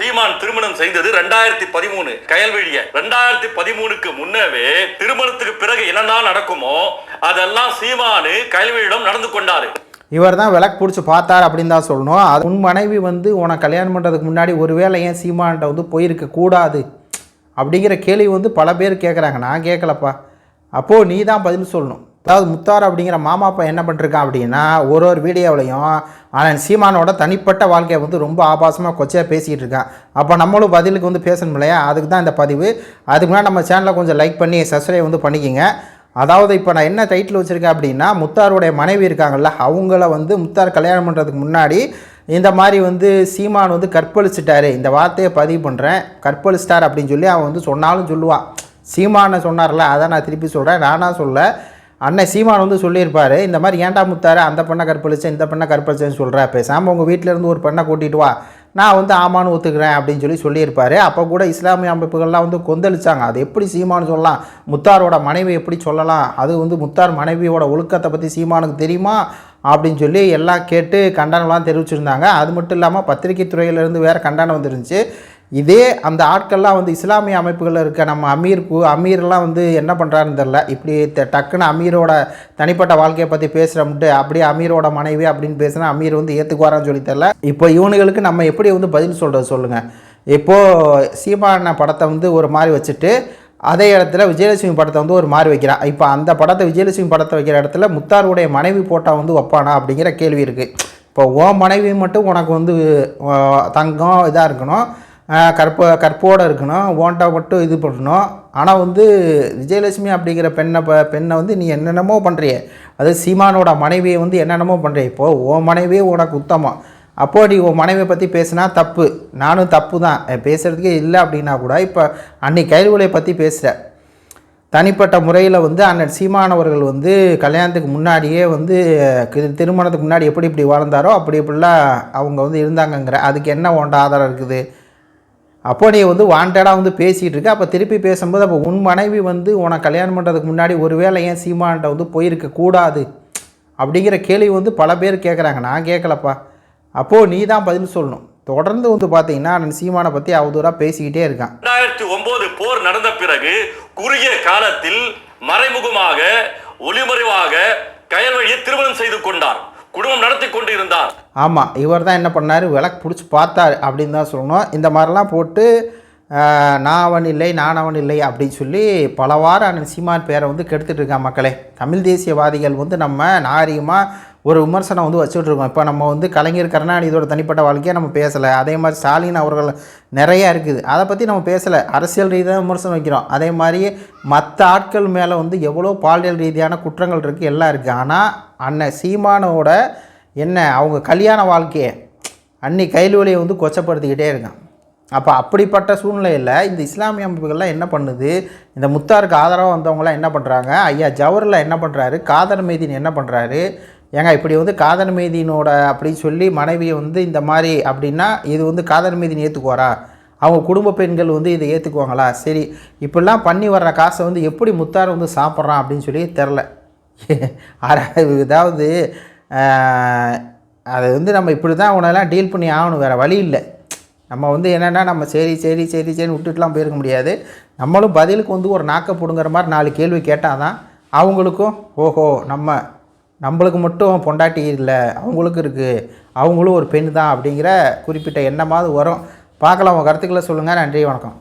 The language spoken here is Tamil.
சீமான் திருமணம் செய்தது ரெண்டாயிரத்தி பதிமூணு. கயல்வெளிய ரெண்டாயிரத்தி பதிமூணுக்கு முன்னவே திருமணத்துக்கு பிறகு என்னெல்லாம் நடக்குமோ அதெல்லாம் சீமானு கயல்வெளியிடம் நடந்து கொண்டாரு. இவர் தான் விளக்கு பிடிச்சி பார்த்தார் அப்படின்னு தான் சொல்லணும். அது உன் மனைவி வந்து உனக்கு கல்யாணம் பண்ணுறதுக்கு முன்னாடி ஒருவேளை ஏன் சீமான்ட்ட வந்து போயிருக்க கூடாது? அப்படிங்கிற கேள்வி வந்து பல பேர் கேட்குறாங்க நான் கேட்கலப்பா அப்போது நீ தான் பதில் சொல்லணும். அதாவது முத்தார் அப்படிங்கிற மாமா அப்பா என்ன பண்ணிருக்கான் அப்படின்னா ஒரு ஒரு வீடியோவிலையும் ஆனால் சீமானோட தனிப்பட்ட வாழ்க்கையை வந்து ரொம்ப ஆபாசமாக கொச்சையாக பேசிக்கிட்டு இருக்கான். அப்போ நம்மளும் பதிலுக்கு வந்து பேசணும் இல்லையா? அதுக்கு தான் இந்த பதிவு. அதுக்கு முன்னாடி நம்ம சேனலை கொஞ்சம் லைக் பண்ணி சப்ஸ்கிரைப் வந்து பண்ணிக்கிங்க. அதாவது இப்போ நான் என்ன டைட்டில் வச்சுருக்கேன் அப்படின்னா முத்தாருடைய மனைவி இருக்காங்கல்ல அவங்கள வந்து முத்தார் கல்யாணம் பண்ணுறதுக்கு முன்னாடி இந்த மாதிரி வந்து சீமான் வந்து கற்பழிச்சிட்டாரு. இந்த வார்த்தையை பதிவு பண்ணுறேன் கற்பழிச்சிட்டார் அப்படின்னு சொல்லி அவன் வந்து சொன்னாலும் சொல்லுவான். சீமானை சொன்னார்ல அதை நான் திருப்பி சொல்கிறேன் நானாக சொல்ல அண்ணன் சீமான் வந்து சொல்லியிருப்பார் இந்த மாதிரி ஏன்டா முத்தாரு அந்த பெண்ணை கற்பழிச்சேன் இந்த பெண்ணை கற்பழிச்சேன்னு சொல்கிற பேசாமல் உங்கள் வீட்டிலேருந்து ஒரு பெண்ணை கூட்டிகிட்டு வா. நான் வந்து ஆமான்னு ஒத்துக்கிறேன் அப்படின்னு சொல்லி சொல்லியிருப்பார். அப்போ கூட இஸ்லாமிய அமைப்புகள்லாம் வந்து கொந்தளிச்சாங்க. அது எப்படி சீமான்னு சொல்லலாம்? முத்தாரோட மனைவி எப்படி சொல்லலாம்? அது வந்து முத்தார் மனைவியோட ஒழுக்கத்தை பற்றி சீமானுக்கு தெரியுமா? அப்படின்னு சொல்லி எல்லாம் கேட்டு கண்டனம்லாம் தெரிவிச்சிருந்தாங்க. அது மட்டும் இல்லாமல் பத்திரிகை துறையிலேருந்து வேறு கண்டனம் வந்துருந்துச்சு. இதே அந்த ஆட்கள்லாம் வந்து இஸ்லாமிய அமைப்புகளில் இருக்க நம்ம அமீர் கு அமீர்லாம் வந்து என்ன பண்ணுறாருன்னு தெரில இப்படி த- டக்குன்னு அமீரோட தனிப்பட்ட வாழ்க்கையை பற்றி பேசுகிறோம்ட்டு அப்படியே அமீரோட மனைவி அப்படின்னு பேசுனா அமீர் வந்து ஏற்றுக்குவாரான்னு சொல்லி தெரில இப்போ இவனுங்களுக்கு நம்ம எப்படி வந்து பதில் சொல்கிறது சொல்லுங்கள் இப்போது சீமான படத்தை வந்து ஒரு மாதிரி வச்சுட்டு அதே இடத்துல விஜயலட்சுமி படத்தை வந்து ஒரு மாதிரி வைக்கிறான் இப்போ அந்த படத்தை விஜயலட்சுமி படத்தை வைக்கிற இடத்துல முத்தாருடைய மனைவி போட்டால் வந்து வைப்பானா அப்படிங்கிற கேள்வி இருக்குது இப்போ உன் மனைவி மட்டும் உனக்கு வந்து தங்கம் இதாக இருக்கணும். கற்ப கற்போடு இருக்கணும் ஓன்ட்டா மட்டும் இது பண்ணணும். ஆனால் வந்து விஜயலட்சுமி அப்படிங்கிற பெண்ணை ப பெண்ணை வந்து நீ என்னென்னமோ பண்ணுறிய அது சீமானோட மனைவியை வந்து என்னென்னமோ பண்ணுறிய இப்போது உன் மனைவியே உனக்கு உத்தமம். அப்போது நீ உன் மனைவியை பற்றி பேசினா தப்பு. நானும் தப்பு தான் பேசுகிறதுக்கே இல்லை அப்படின்னா கூட இப்போ அன்னைக்கு கைல்வலையை பற்றி பேசுகிற தனிப்பட்ட முறையில் வந்து அண்ணன் சீமானவர்கள் வந்து கல்யாணத்துக்கு முன்னாடியே வந்து திருமணத்துக்கு முன்னாடி எப்படி இப்படி வாழ்ந்தாரோ அப்படி இப்படிலாம் அவங்க வந்து இருந்தாங்கங்கிற அதுக்கு என்ன உன்ட ஆதாரம் இருக்குது? அப்போ நீ வந்து வாண்டடாக வந்து பேசிகிட்டு இருக்க அப்போ திருப்பி பேசும்போது அப்போ உன் மனைவி வந்து உனக்கு கல்யாணம் பண்ணுறதுக்கு முன்னாடி ஒருவேளை ஏன் சீமான்ட்ட வந்து போயிருக்க கூடாது? அப்படிங்கிற கேள்வி வந்து பல பேர் கேட்குறாங்க நான் கேட்கலப்பா அப்போது நீ தான் பதில் சொல்லணும். தொடர்ந்து வந்து பார்த்தீங்கன்னா நான் சீமானை பற்றி அவதூறாக பேசிக்கிட்டே இருக்கான். ரெண்டாயிரத்தி ஒம்பது போர் நடந்த பிறகு குறுகிய காலத்தில் மறைமுகமாக ஒளிமறைவாக கயல்வழியை திருமணம் செய்து கொண்டார். குடும்பம் நடத்தி கொண்டு இருந்தார் ஆமாம் இவர் தான் என்ன பண்ணார்? விளக்கு பிடிச்சி பார்த்தார் அப்படின்னு தான் சொல்லணும். இந்த மாதிரிலாம் போட்டு நான் அவன் இல்லை நான் அவன் இல்லை அப்படின்னு சொல்லி பலவாறு அண்ணன் சீமான் பேரை வந்து கெடுத்துட்டு இருக்கான் மக்களே. தமிழ் தேசியவாதிகள் வந்து நம்ம நாகரிகமாக ஒரு விமர்சனம் வந்து வச்சுட்டு இருக்கோம். இப்போ நம்ம வந்து கலைஞர் கருணாநிதியோட தனிப்பட்ட வாழ்க்கையை நம்ம பேசலை. அதே மாதிரி ஸ்டாலின் அவர்கள் நிறையா இருக்குது. அதை பற்றி நம்ம பேசலை. அரசியல் ரீதியாக விமர்சனம் வைக்கிறோம். அதே மாதிரி மற்ற ஆட்கள் மேலே வந்து எவ்வளோ பாலியல் ரீதியான குற்றங்கள் இருக்குது எல்லாம் இருக்குது ஆனால் அண்ணன் சீமானோட என்ன அவங்க கல்யாண வாழ்க்கையை அன்னி கைல்வலியை வந்து கொச்சப்படுத்திக்கிட்டே இருக்கான். அப்போ அப்படிப்பட்ட சூழ்நிலையில் இந்த இஸ்லாமிய அமைப்புகள்லாம் என்ன பண்ணுது? இந்த முத்தாருக்கு ஆதரவாக வந்தவங்களாம் என்ன பண்ணுறாங்க ஐயா ஜவஹர்லா என்ன பண்ணுறாரு காதர் மேதின் என்ன பண்ணுறாரு ஏங்க இப்படி வந்து காதர் மீதினோட அப்படின்னு சொல்லி மனைவியை வந்து இந்த மாதிரி அப்படின்னா இது வந்து காதர் மீதின் ஏற்றுக்குவாரா அவங்க குடும்ப பெண்கள் வந்து இதை ஏற்றுக்குவாங்களா சரி இப்படிலாம் பண்ணி வர்ற காசை வந்து எப்படி முத்தார் வந்து சாப்பிட்றான் அப்படின்னு சொல்லி தெரில. அதாவது ஏதாவது அது வந்து நம்ம இப்படி தான் உனெல்லாம் டீல் பண்ணி ஆகணும். வேறு வழி இல்லை. நம்ம வந்து என்னென்னா நம்ம சரி சரி சரி சரின்னு விட்டுட்டுலாம் போயிருக்க முடியாது. நம்மளும் பதிலுக்கு வந்து ஒரு நாக்க பிடுங்குற மாதிரி நாலு கேள்வி கேட்டால் தான் அவங்களுக்கும் ஓஹோ நம்ம நம்மளுக்கு மட்டும் பொண்டாட்டி இல்லை அவங்களுக்கும் இருக்குது அவங்களும் ஒரு பெண் தான் அப்படிங்கிற குறிப்பிட்ட எண்ணமாவது வரும். பார்க்கலாம் உங்கள் கருத்துக்களை சொல்லுங்கள் நன்றி வணக்கம்.